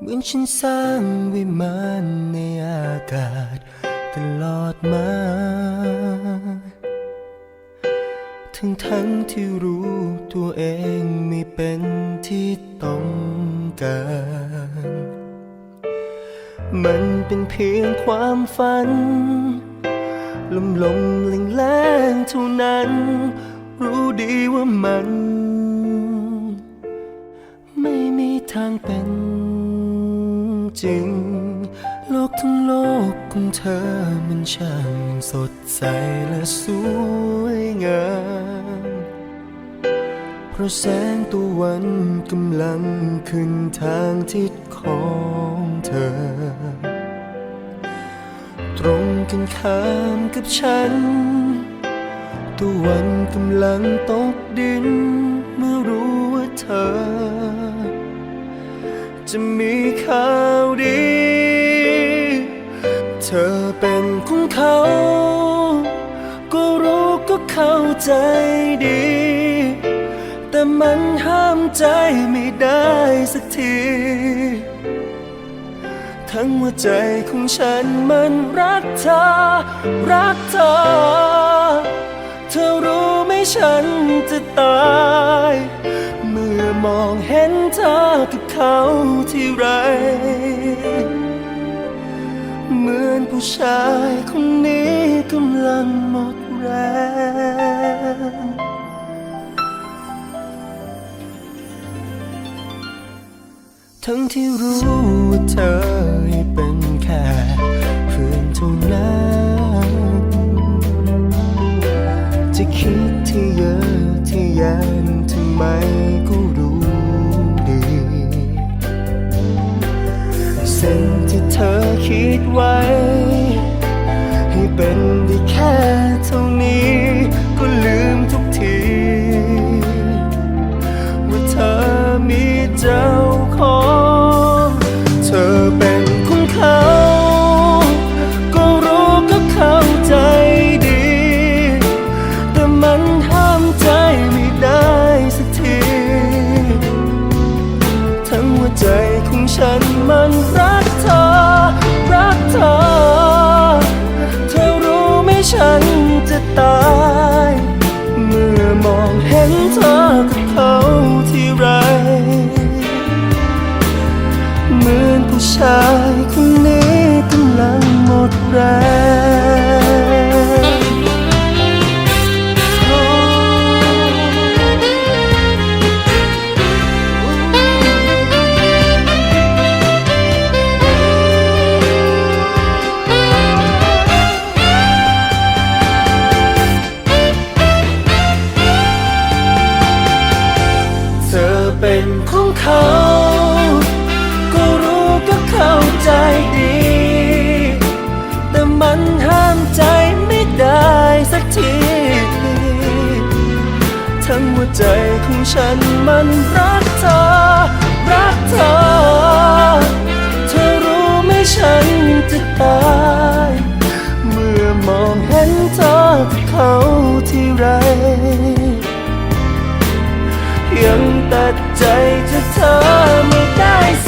เหมือนฉันสร้างวิมานในอากาศตลอดมา ทั้งทั้งที่รู้ตัวเองไม่เป็นที่ต้องการ มันเป็นเพียงความฝัน ลมลมแรงแรงเท่านั้น รู้ดีว่ามัน ไม่มีทางเป็น จริง โลกทั้งโลกของเธอมันช่างสดใสและสวยงาม เพราะแสงตะวันกำลังขึ้นทางทิศของเธอ ตรงกันข้ามกับฉันตะวันกำลังตกดิน เมื่อรู้ว่าเธอ จะมีข่า ก็รู้ก็เข้าใจดี แต่มันห้ามใจไม่ได้สักที ทั้งหัวใจของฉันมันรักเธอ รักเธอ เธอรู้ไหมฉันจะตายเมื่อมองเห็นเธอกับเขาที่ไร เหมือนผู้ชายคนนี้กำลังหมดแรงทั้งที่รู้ว่าเธอเป็นแค่เพื่อนเท่านั้นจะคิดที่เยอะที่แยันทำไมก็รู้ ส้นที่เธอคิดไว้ ให้เป็นได้แค่เท่านี้ ของฉันมันรักเธอ รักเธอ เธอรู้ไหมฉันจะตาย เมื่อมองเห็นเธอกับเขาที่ไร เหมือนผู้ชายคนนี้กำลังหมดแรง เป็นของเขา ก็รู้ก็เข้าใจดี แต่มันห้ามใจไม่ได้สักที ทั้งหัวใจของฉันมันรักเธอ รักเธอ เธอรู้ไหมฉันจะตาย เมื่อมองเห็นเธอเขาที่ไร yang tak ใจจากเธอไม่ได้